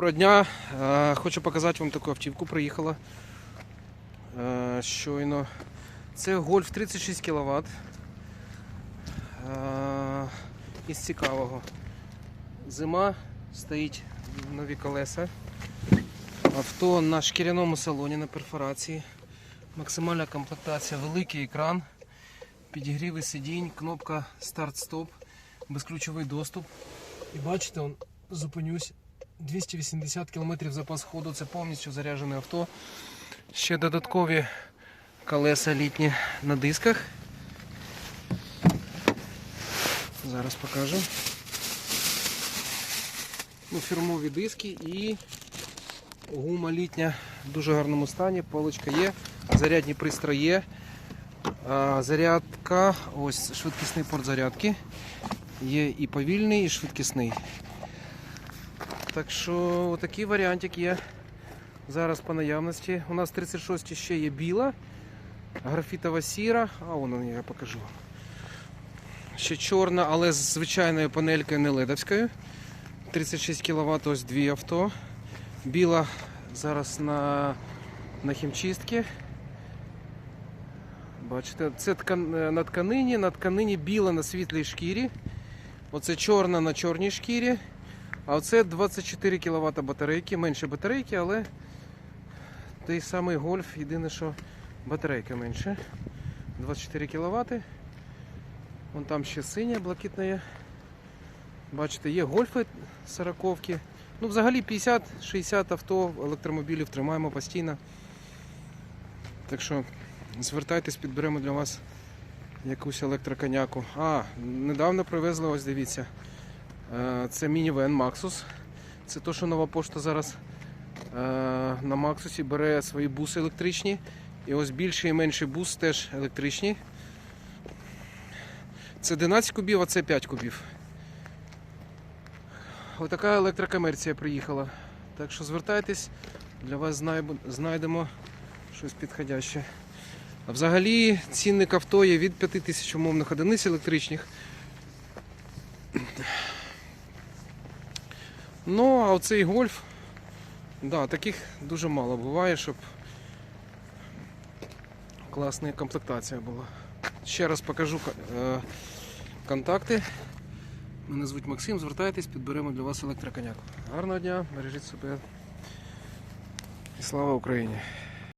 Доброго дня. Е, Хочу показати вам таку автівку. Приїхала е, щойно. Це Golf 36 кВт. Із цікавого. Зима стоїть нові колеса. Авто на шкіряному салоні на перфорації. Максимальна комплектація, великий екран, підігріви сидінь, кнопка старт-стоп, безключовий доступ. І бачите, он, зупинюсь. 280 км запас ходу, це повністю заряджене авто. Ще додаткові колеса літні на дисках. Зараз покажу. Ну, фірмові диски і гума літня в дуже гарному стані, полочка є, зарядні пристрої є. Зарядка, ось швидкісний порт зарядки. Є і повільний, і швидкісний. Так що такий варіантик є зараз по наявності. У нас 36 ще є біла, графітова сіра, а вон я покажу. Ще чорна, але з звичайною панелькою не ледовською. 36 кВт, ось дві авто. Біла зараз на, на хімчистці. Бачите, це ткан, на тканині, на тканині біла на світлій шкірі. Оце чорна на чорній шкірі. А оце 24 кВт батарейки, менше батарейки, але той самий гольф, єдине, що батарейка менше. 24 кВт. Вон там ще синя, блакитна є. Бачите, є гольфи 40 Ну, взагалі 50-60 авто електромобілів тримаємо постійно. Так що звертайтесь, підберемо для вас якусь електроконяку. А, недавно привезли, ось дивіться. Е, Це мінівен Maxus. Це то, що нова пошта зараз е, на Максусі бере свої буси електричні. І ось більший і менший бус теж електричні. Це 11 кубів, а це 5 кубів. Отака електрокомерція приїхала. Так що звертайтесь, для вас знайдемо щось підходяще. А взагалі цінник авто є від 5000 умовних одиниць електричних. Ну, а оцей гольф, да, таких дуже мало буває, щоб класна комплектація була. Ще раз покажу е, контакти. Мене звуть Максим, звертайтесь, підберемо для вас електроконяк. Гарного дня, бережіть себе і слава Україні!